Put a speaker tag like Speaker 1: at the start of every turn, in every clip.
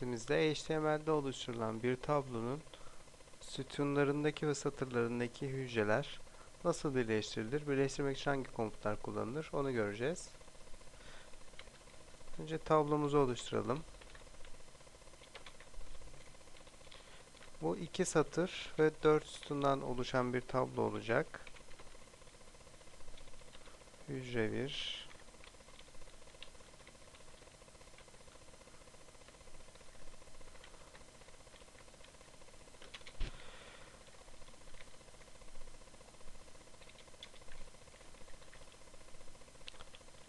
Speaker 1: dersimizde HTML'de oluşturulan bir tablonun sütunlarındaki ve satırlarındaki hücreler nasıl birleştirilir? Birleştirmek için hangi komutlar kullanılır? Onu göreceğiz. Önce tablomuzu oluşturalım. Bu iki satır ve dört sütundan oluşan bir tablo olacak. Hücre 1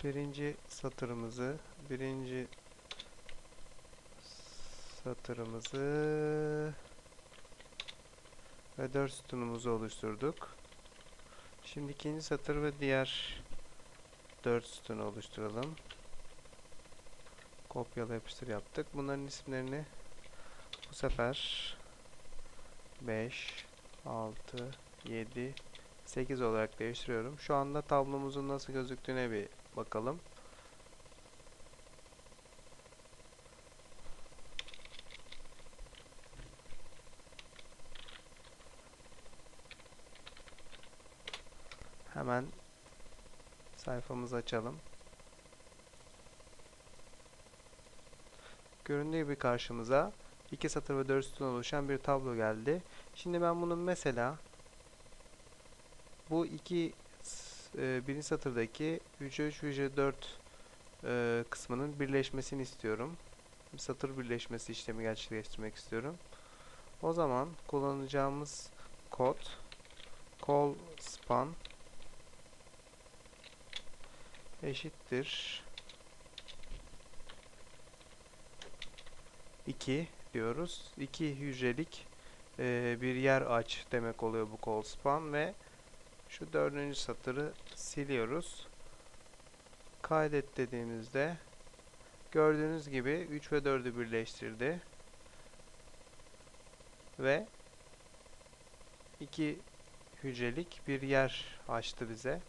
Speaker 1: birinci satırımızı birinci satırımızı ve dört sütunumuzu oluşturduk. Şimdi ikinci satır ve diğer dört sütunu oluşturalım. Kopyala yapıştır yaptık. Bunların isimlerini bu sefer 5, 6, 7, 8 olarak değiştiriyorum. Şu anda tablomuzun nasıl gözüktüğüne bir bakalım. Hemen sayfamızı açalım. Göründüğü gibi karşımıza iki satır ve dört sütun oluşan bir tablo geldi. Şimdi ben bunun mesela bu iki e, birinci satırdaki hücre 3 hücre 4 e, kısmının birleşmesini istiyorum. Satır birleşmesi işlemi gerçekleştirmek istiyorum. O zaman kullanacağımız kod call span eşittir 2 diyoruz. 2 hücrelik e, bir yer aç demek oluyor bu call span ve şu dördüncü satırı siliyoruz. Kaydet dediğimizde gördüğünüz gibi 3 ve 4'ü birleştirdi. Ve 2 hücrelik bir yer açtı bize.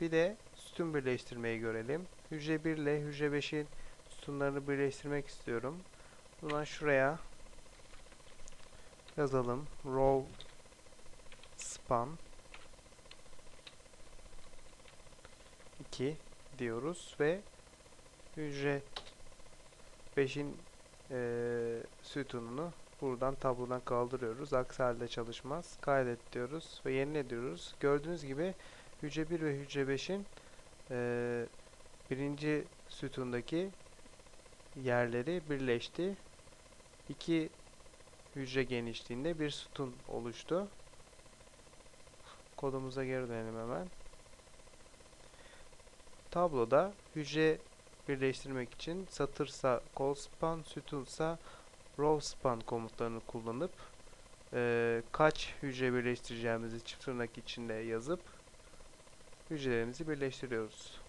Speaker 1: Bir de sütun birleştirmeyi görelim. Hücre 1 ile hücre 5'in sütunlarını birleştirmek istiyorum. Zaman şuraya yazalım. Row span 2 diyoruz ve hücre 5'in e, sütununu buradan tablodan kaldırıyoruz. Aksi halde çalışmaz. Kaydet diyoruz ve yenile diyoruz. Gördüğünüz gibi hücre 1 ve hücre 5'in e, birinci sütundaki yerleri birleşti. İki hücre genişliğinde bir sütun oluştu. Kodumuza geri dönelim hemen. Tabloda hücre birleştirmek için satırsa call span, sütunsa row span komutlarını kullanıp e, kaç hücre birleştireceğimizi çift tırnak içinde yazıp hücrelerimizi birleştiriyoruz.